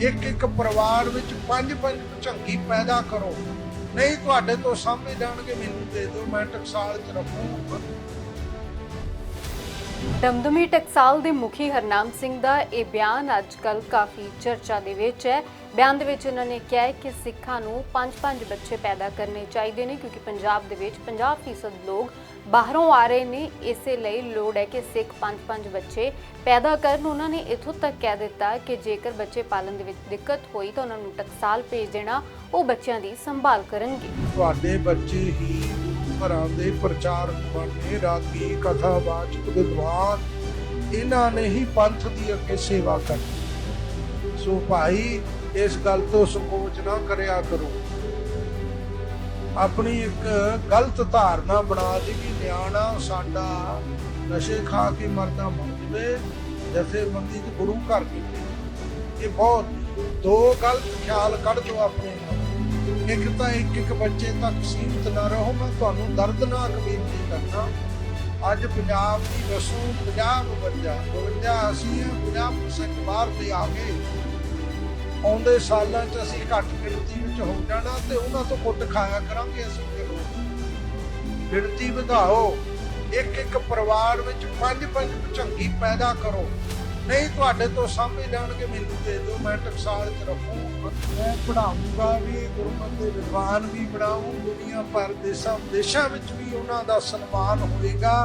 ਇੱਕ ਇੱਕ ਪਰਿਵਾਰ ਵਿੱਚ ਪੰਜ ਪੰਜ ਝੰਗੀ ਪੈਦਾ ਕਰੋ। ਨਹੀਂ ਤੁਹਾਡੇ ਤੋਂ ਸਾਹਮਣੇ ਜਾਣਗੇ, ਮੈਨੂੰ ਦੇ ਦਿਓ, ਮੈਂ ਟਕਸਾਲ ਚ ਰੱਖੂੰਗਾ। ਦਮਦਮੀ ਟਕਸਾਲ ਦੇ ਮੁਖੀ ਹਰਨਾਮ ਸਿੰਘ ਦਾ ਇਹ ਬਿਆਨ ਅੱਜ ਕਾਫੀ ਚਰਚਾ ਦੇ ਵਿੱਚ ਹੈ। ਬਿਆਨ ਦੇ ਵਿੱਚ ਉਹਨਾਂ ਨੇ ਕਿਹਾ ਕਿ ਸਿੱਖਾਂ ਨੂੰ ਪੰਜ-ਪੰਜ ਬੱਚੇ ਪੈਦਾ ਕਰਨੇ ਚਾਹੀਦੇ ਨੇ ਕਿਉਂਕਿ ਪੰਜਾਬ ਦੇ ਵਿੱਚ 50% ਲੋਕ ਬਾਹਰੋਂ ਆ ਰਹੇ ਨੇ। ਇਸੇ ਲਈ ਲੋੜ ਹੈ ਕਿ ਸਿੱਖ ਪੰਜ-ਪੰਜ ਬੱਚੇ ਪੈਦਾ ਕਰਨ। ਉਹਨਾਂ ਨੇ ਇਥੋਂ ਤੱਕ ਕਹਿ ਦਿੱਤਾ ਕਿ ਜੇਕਰ ਬੱਚੇ ਪਾਲਣ ਦੇ ਵਿੱਚ ਦਿੱਕਤ ਹੋਈ ਤਾਂ ਉਹਨਾਂ ਨੂੰ ਟਕਸਾਲ ਭੇਜ ਦੇਣਾ, ਉਹ ਬੱਚਿਆਂ ਦੀ ਸੰਭਾਲ ਕਰਨਗੇ। ਤੁਹਾਡੇ ਬੱਚੇ ਹੀ ਘਰਾਂ ਦੇ ਪ੍ਰਚਾਰਕ ਬਣਨੇ ਰਾਗੀ ਕਥਾਵਾਚਕ ਵਿਦਵਾਨ ਇਹਨਾਂ ਨੇ ਹੀ ਪੰਥ ਦੀ ਅੱਗੇ ਸੇਵਾ ਕਰਨੀ ਸੋ ਭਾਈ, ਇਸ ਗੱਲ ਤੋਂ ਸੰਕੋਚ ਨਾ ਕਰਿਆ ਕਰੋ। ਆਪਣੀ ਇੱਕ ਗਲਤ ਧਾਰਨਾ ਬਣਾ ਲਈ ਕਿ ਨਿਆਣਾ ਸਾਡਾ ਨਸ਼ੇ ਖਾ ਕੇ ਮਰਦਾ ਮਰ ਜਵੇ, ਜਥੇਬੰਦੀ ਚ ਗੁਰੂ ਘਰ ਕੀਤੇ ਇਹ ਬਹੁਤ ਦੋ ਗਲਤ ਖਿਆਲ ਕੱਢ ਦਿਓ ਆਪਣੇ ਇੱਕ ਤਾਂ ਇੱਕ ਇੱਕ ਬੱਚੇ ਤੱਕ ਸੀਮਿਤ ਨਾ ਰਹੋ, ਮੈਂ ਤੁਹਾਨੂੰ ਦਰਦਨਾਕ ਬੇਨਤੀ ਕਰਦਾ। ਅੱਜ ਪੰਜਾਬ ਦੀ ਵਸੂ 50 52 52 ਅਸੀਂ 50% ਬਾਹਰ ਦੇ ਆ ਗਏ। ਆਉਂਦੇ ਸਾਲਾਂ 'ਚ ਅਸੀਂ ਘੱਟ ਗਿਣਤੀ ਵਿੱਚ ਹੋ ਜਾਣਾ ਤੇ ਉਹਨਾਂ ਤੋਂ ਕੁੱਟ ਖਾਇਆ ਕਰਾਂਗੇ ਅਸੀਂ ਫਿਰ ਗਿਣਤੀ ਵਧਾਓ। ਇੱਕ ਇੱਕ ਪਰਿਵਾਰ ਵਿੱਚ ਪੰਜ ਪੰਜ ਝੰਗੀ ਪੈਦਾ ਕਰੋ। ਨਹੀਂ, ਤੁਹਾਡੇ ਤੋਂ ਸਾਹਮਣੇ ਜਾਣਗੇ ਮੈਨੂੰ ਦੇ ਦਿਓ, ਮੈਂ ਟਕਸਾਲ 'ਚ ਰੱਖੂੰਗਾ ਮੈਂ ਪੜਾਉਂਗਾ ਵੀ, ਗੁਰਮਤਿ ਦੇ ਵਿਦਵਾਨ ਵੀ ਬਣਾਉਂ ਦੁਨੀਆ ਭਰ ਦੇਸ਼ਾਂ ਵਿਦੇਸ਼ਾਂ ਵਿੱਚ ਵੀ ਉਹਨਾਂ ਦਾ ਸਨਮਾਨ ਹੋਵੇਗਾ